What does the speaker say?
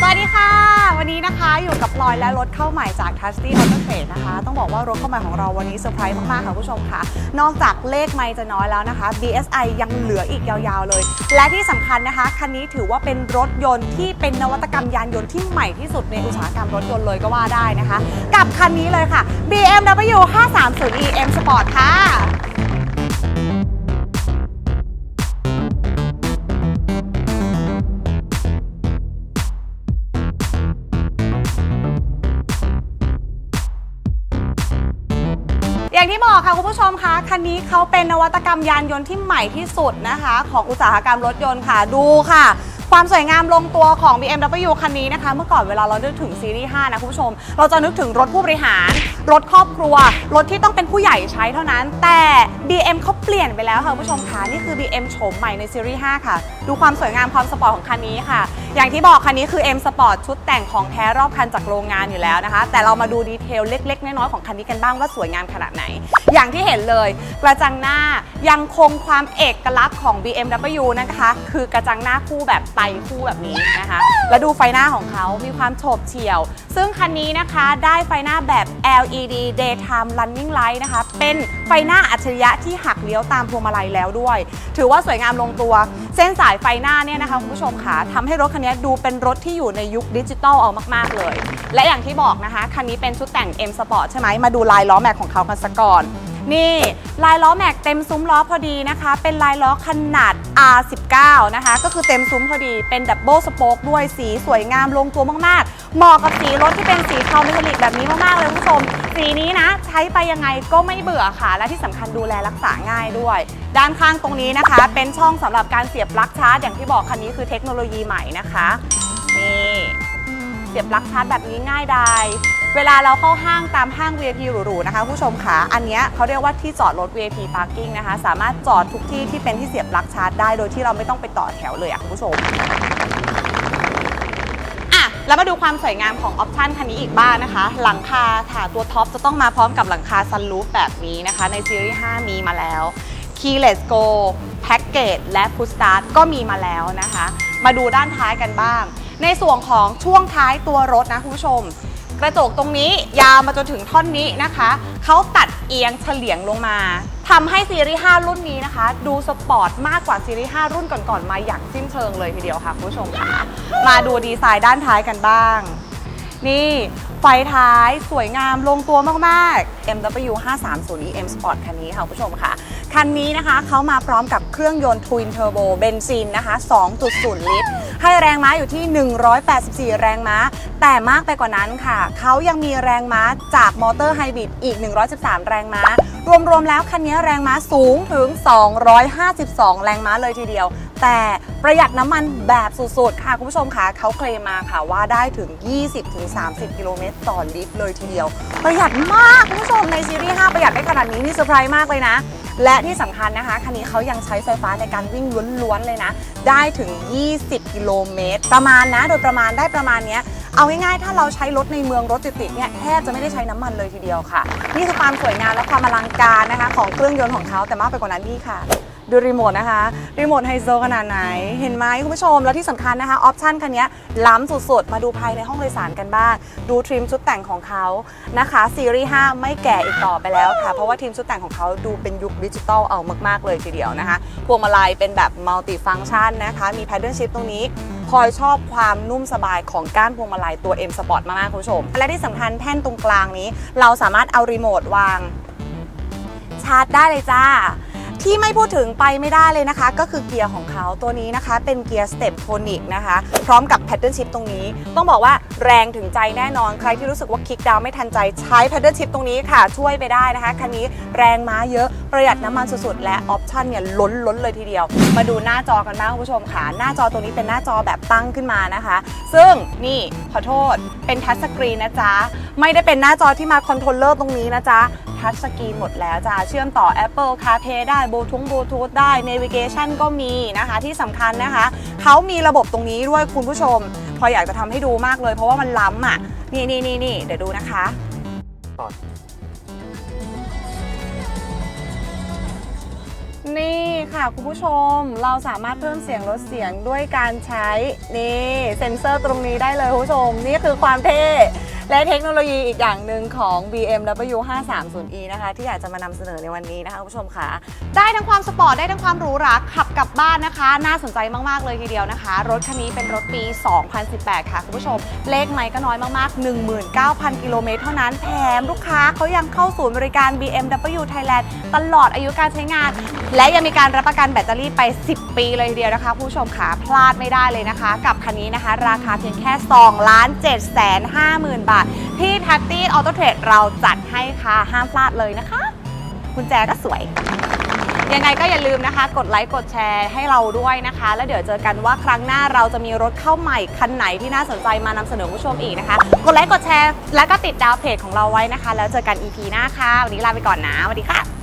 สวัสดีค่ะ วันนี้นะคะอยู่กับพลอยและรถเข้าใหม่จาก t u s t y Auto Trade นะคะ ต้องบอกว่ารถเข้าใหม่ของเราวันนี้เซอร์ไพรส์มาก ๆ ค่ะคุณผู้ชมค่ะ นอกจากเลขไม่จะน้อยแล้วนะคะ BSI ยังเหลืออีกยาว ๆ เลย และที่สำคัญนะคะ คันนี้ถือว่าเป็นรถยนต์ที่เป็นนวัตกรรมยานยนต์ที่ใหม่ที่สุดในอุตสาหกรรมรถยนต์เลยก็ว่าได้นะคะ กับคันนี้เลยค่ะ BMW 530e M Sport ค่ะ อย่างที่บอกค่ะคุณผู้ชมคะคันนี้เขาเป็นนวัตกรรมยานยนต์ที่ใหม่ที่สุดนะคะ ของอุตสาหกรรมรถยนต์ค่ะดูค่ะ ความสวยงามลงตัวของ BMW คันนี้นะคะ เมื่อก่อนเวลาเรานึกถึงซีรีส์ 5 นะคุณผู้ชม เราจะนึกถึงรถผู้บริหาร รถครอบครัว รถที่ต้องเป็นผู้ใหญ่ใช้เท่านั้น แต่ BM เขาเปลี่ยนไปแล้วค่ะคุณผู้ชมค่ะนี่คือ BM โฉมใหม่ในซีรีส์ 5 ค่ะ ดูความสวยงามความสปอร์ตของคันนี้ค่ะ อย่างที่บอกคันนี้คือ M Sport ชุดแต่งของแท้รอบคันจากโรงงานอยู่แล้วนะคะ แต่เรามาดูดีเทลเล็กๆน้อยๆของคันนี้กันบ้างว่าสวยงามขนาดไหน อย่างที่เห็นเลย กระจังหน้ายังคงความเอกลักษณ์ของ BMW นะคะ คือกระจังหน้าคู่แบบไตคู่แบบนี้นะคะ แล้วดูไฟหน้าของเขามีความโฉบเฉี่ยว ซึ่งคันนี้นะคะได้ไฟหน้าแบบ LED Daytime Running Light นะคะ เป็นไฟหน้าอัจฉริยะที่หักเลี้ยวตามพวงมาลัยแล้วด้วย ถือว่าสวยงามลงตัว เส้นสายไฟหน้าเนี่ยนะคะคุณผู้ชมค่ะทำให้รถคันนี้ดูเป็นรถที่อยู่ในยุคดิจิตอลเอามาก ๆ เลย และอย่างที่บอกนะคะ คันนี้เป็นชุดแต่ง M Sport ใช่ไหมมาดูลายล้อแม็กของเขากันสักก่อน นี่ลายล้อแม็กเต็มซุ้มล้อพอดีนะคะ เป็นลายล้อขนาด R19 นะคะ ก็คือเต็มซุ้มพอดี เป็นดับเบิลสโป๊กด้วยสีสวยงามลงตัวมากๆ เหมาะกับสีรถที่เป็นสีเทาเมทัลลิกแบบนี้มากๆเลยคุณผู้ชม สีนี้นะ ใช้ไปยังไงก็ไม่เบื่อค่ะ และที่สำคัญดูแลรักษาง่ายด้วย ด้านข้างตรงนี้นะคะ เป็นช่องสำหรับการเสียบปลั๊กชาร์จอย่างที่บอกคันนี้คือเทคโนโลยีใหม่นะคะ นี่ สียบปลั๊กชาร์จแบบนี้ง่ายดายเวลาเราเข้าห้างตามห้าง VIP หรูๆนะคะผู้ชมคะอันเนี้ยเขาเรียกว่าที่จอดรถ VIP parking นะคะ สามารถจอดทุกที่ที่เป็นที่เสียบปลั๊กชาร์จได้โดยที่เราไม่ต้องไปต่อแถวเลยอะคุณผู้ชมอะแล้วมาดูความสวยงามของออปชันคันนี้อีกบ้างนะคะ หลังคาค่ะตัวท็อปจะต้องมาพร้อมกับหลังคาซันรูฟแบบนี้นะคะ ในซีรีส์ 5 มีมาแล้ว Keyless Go Package และ Push Start ก็มีมาแล้วนะคะ มาดูด้านท้ายกันบ้าง ในส่วนของช่วงท้ายตัวรถนะคุณผู้ชม กระจกตรงนี้ยาวมาจนถึงท่อนนี้นะคะ เขาตัดเอียงเฉลียงลงมาทำให้ซีรีส์ 5 รุ่นนี้นะคะ ดูสปอร์ตมากกว่าซีรีส์ 5 รุ่นก่อนๆมาอย่างสิ้นเชิงเลยทีเดียวค่ะคุณผู้ชมค่ะมาดูดีไซน์ด้านท้ายกันบ้าง นี่ไฟท้ายสวยงามลงตัวมาก ๆ MW 530 EM Sport คันนี้ค่ะคุณผู้ชมค่ะ คันนี้นะคะเขามาพร้อมกับเครื่องยนต์ Twin Turbo เบนซินนะคะ 2.0 ลิตร ให้แรงม้าอยู่ที่ 184 แรงม้า แต่มากไปกว่านั้นค่ะ เขายังมีแรงม้าจากมอเตอร์ไฮบริดอีก 113 แรงม้า รวมๆแล้วคันนี้แรงม้าสูงถึง 252 แรงม้าเลยทีเดียว แต่ประหยัดน้ำมันแบบสุดๆ ค่ะ คุณผู้ชมค่ะเขาเคลมมาค่ะว่าได้ถึง 20-30 กิโลเมตรต่อลิตรเลยทีเดียว ประหยัดมากคุณผู้ชมในซีรีส์5ประหยัดได้ขนาดนี้นี่เซอร์ไพรส์มากเลยนะ และที่สำคัญนะคะ คันนี้เขายังใช้ไฟฟ้าในการวิ่งล้วนๆเลยนะ ได้ถึง 20 กิโลเมตร ประมาณนะ โดยประมาณได้ประมาณเนี้ยเอาง่ายๆ ถ้าเราใช้รถในเมืองรถติดๆเนี่ยแทบจะไม่ได้ใช้น้ำมันเลยทีเดียวค่ะ นี่คือความสวยงามและความอลังการนะคะ ของเครื่องยนต์ของเขาแต่มากไปกว่านั้นนี่ค่ะ ดูรีโมทนะคะ รีโมทไฮโซขนาดไหน เห็นไหมคุณผู้ชม แล้วที่สำคัญนะคะออปชันคันนี้ล้ำสุดๆ มาดูภายในห้องโดยสารกันบ้าง ดูทริมชุดแต่งของเขานะคะซีรีส์5ไม่แก่อีกต่อไปแล้วค่ะ เพราะว่าทริมชุดแต่งของเขาดูเป็นยุคดิจิตอลเอามากๆเลยทีเดียวนะคะพวงมาลัยเป็นแบบมัลติฟัง c t ชันนะคะ มีแพดเดิลชิพตรงนี้พลอยชอบความนุ่มสบายของก้านพวงมาลัยตัว M Sport มากๆคุณผู้ชม และที่สำคัญแท่นตรงกลางนี้ เราสามารถเอารีโมทวาง ชาร์จได้เลยจ้า ที่ไม่พูดถึงไปไม่ได้เลยนะคะ ก็คือเกียร์ของเขาตัวนี้นะคะ เป็นเกียร์สเต็ปโทนิกนะคะ พร้อมกับแพดเดิลชิพตรงนี้ ต้องบอกว่าแรงถึงใจแน่นอนใครที่รู้สึกว่าคลิกดาวไม่ทันใจใช้แพดเดิลชิพตรงนี้ค่ะ ช่วยไปได้นะคะ คันนี้แรงม้าเยอะประหยัดน้ำมันสุดๆ และออปชันเนี่ยล้นล้นเลยทีเดียว มาดูหน้าจอกันบ้างคุณผู้ชมค่ะ หน้าจอตัวนี้เป็นหน้าจอแบบตั้งขึ้นมานะคะ ซึ่งนี่ขอโทษเป็นทัชสกรีนนะจ๊ะไม่ได้เป็นหน้าจอที่มาคอนโทรลเลอร์ตรงนี้นะจ๊ะทัชสกรีนหมดแล้วจ้าเชื่อมต่อ Apple CarPlay ได้บลูทูธบทูธได้ Navigation ก็มีนะคะที่สำคัญนะคะเขามีระบบตรงนี้ด้วยคุณผู้ชม พออยากจะทำให้ดูมากเลย เพราะว่ามันล้ำอะนี่นี่นี่นี่เดี๋ยวดูนะคะนี่ค่ะคุณผู้ชมเราสามารถเพิ่มเสียงลดเสียงด้วยการใช้นี่เซ็นเซอร์ตรงนี้ได้เลยคุณผู้ชม นี่คือความเท่ และเทคโนโลยีอีกอย่างหนึ่งของ BMW 530e นะคะ ที่อยากจะมานำเสนอในวันนี้นะคะคุณผู้ชมค่ะ ได้ทั้งความสปอร์ต ได้ทั้งความหรูหราขับกลับบ้านนะคะ น่าสนใจมาก ๆ เลยทีเดียวนะคะ รถคันนี้เป็นรถปี 2018 ค่ะ คุณผู้ชม เลขไม่ก็น้อยมาก ๆ 19,000 กิโลเมตรเท่านั้นแถมลูกค้าเขายังเข้าศูนย์บริการ BMW Thailand ตลอดอายุการใช้งาน และยังมีการรับประกันแบตเตอรี่ไป 10 ปีเลยทีเดียวนะคะผู้ชมค่ะพลาดไม่ได้เลยนะคะ กับคันนี้นะคะ ราคาเพียงแค่2ล้าน7แสน50,000บาทที่ทัตตี้ออโตเทรดเราจัดให้ค่ะห้ามพลาดเลยนะคะคุณแจก็สวย ยังไงก็อย่าลืมนะคะ กดไลค์กดแชร์ให้เราด้วยนะคะ แล้วเดี๋ยวเจอกันว่าครั้งหน้าเราจะมีรถเข้าใหม่คันไหนที่น่าสนใจมานำเสนอผู้ชมอีกนะคะ กดไลค์กดแชร์ แล้วก็ติดดาวเพจของเราไว้นะคะ แล้วเจอกัน EP หน้าค่ะวันนี้ลาไปก่อนนะสวัสดีค่ะ